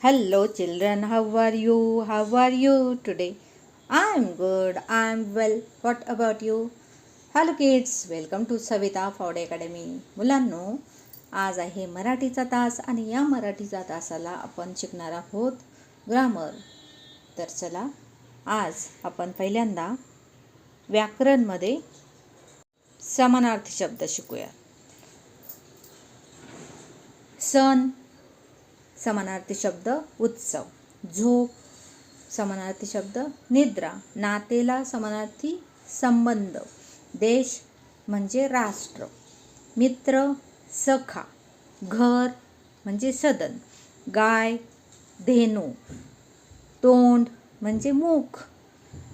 Hello, children. How are you? How are you today? I'm good. I'm well. What about you? Hello kids welcome to Savita Phawade academy मुलांनो आज आहे मराठीचा तास आणि या मराठीचा तासाला आपण शिकणार आहोत ग्रामर तर चला आज आपण पहिल्यांदा व्याकरणमध्ये समानार्थी शब्द शिकूया सण समानार्थी शब्द उत्सव. झोप समानार्थी शब्द निद्रा. नातेला समानार्थी संबंध. देश म्हणजे राष्ट्र. मित्र सखा. घर म्हणजे सदन. गाय धेनू. तोंड म्हणजे मुख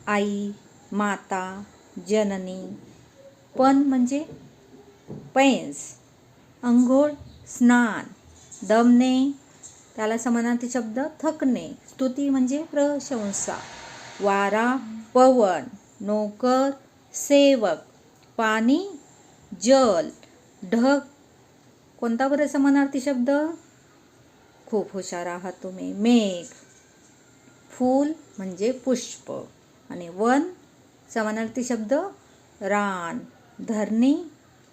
आई माता जननी. पण म्हणजे पैंस अंघोळ स्नान. दमणे त्याला समानार्थी शब्द थकणे. स्तुती म्हणजे प्रशंसा. वारा पवन नोकर सेवक पाणी जल ढग. कोणता बरं समानार्थी शब्द? खूप हुशार आहात तुम्ही. मेघ. फूल म्हणजे पुष्प. आणि वन समानार्थी शब्द रान धरणी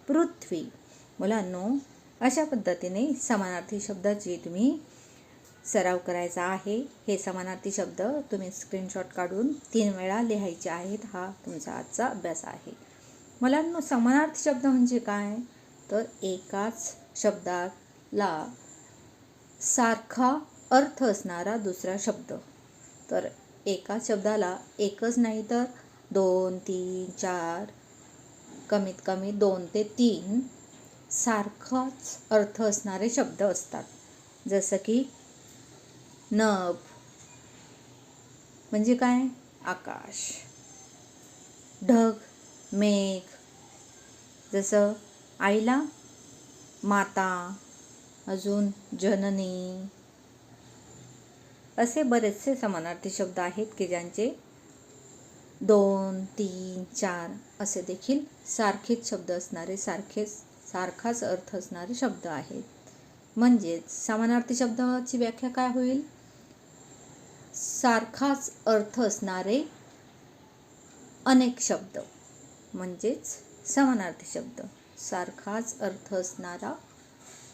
पृथ्वी. मुलांनो अशा पद्धतीने समानार्थी शब्दाची तुम्ही सराव करायचा आहे. हे समानार्थी शब्द तुम्ही स्क्रीनशॉट काढून तीन वेळा लिहायचे आहेत. हा तुमचा आजचा अभ्यास आहे. मुलांना समानार्थी शब्द म्हणजे काय? तर एकाच शब्दाला सारखा अर्थ असणारा दुसरा शब्द. तर एका शब्दाला एकच नाही तर दोन तीन चार कमीत कमी दोन ते तीन सारखाच अर्थ असणारे शब्द असतात. जसं की नभ. म्हणजे काय? आकाश. ढग मेघ. जसं आईला माता अजून जननी. असे बरेचसे समानार्थी शब्द आहेत की ज्यांचे दोन तीन चार असे देखील सारखेच शब्द असणारे सारखेच सारखाच अर्थ असणारे शब्द आहेत. म्हणजेच समानार्थी शब्दाची व्याख्या काय होईल? सारखाच अर्थ असणारे अनेक शब्द म्हणजेच समानार्थी शब्द. सारखाच अर्थ असणारा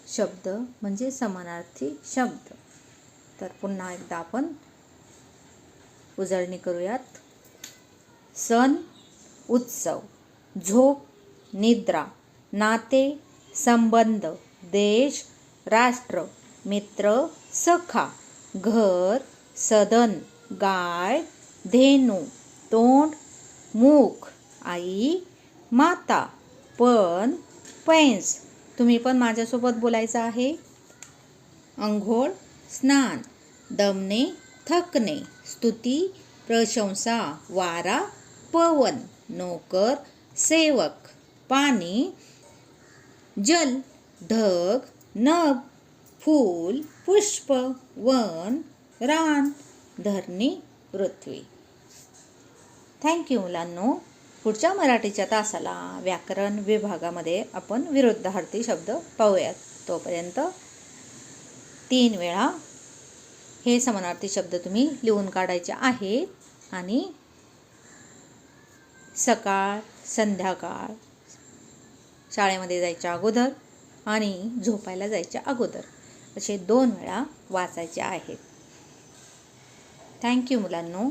शब्द म्हणजे समानार्थी शब्द. तर पुन्हा एकदा आपण उजळणी करूयात. सण उत्सव झोप निद्रा नाते संबंध देश राष्ट्र मित्र सखा घर सदन गाय धेनू तोंड मूक आई माता पण पैंस तुम्ही पण माझ्यासोबत बोलायचं आहे. अंघोळ स्नान दमणे थकणे स्तुती प्रशंसा वारा पवन नोकर सेवक पाणी जल ढग नभ फूल पुष्प वन रान धरणी पृथ्वी. थँक्यू मुलांनो. पुढच्या मराठीच्या तासाला व्याकरण विभागामध्ये आपण विरुद्धार्थी शब्द पाहूयात. तोपर्यंत तीन वेळा हे समानार्थी शब्द तुम्ही लिहून काढायचे आहेत आणि सकाळ संध्याकाळ शाळेमध्ये जायच्या अगोदर आणि झोपायला जायच्या अगोदर असे दोन वेळा वाचायचे आहेत. थँक्यू मुलांनो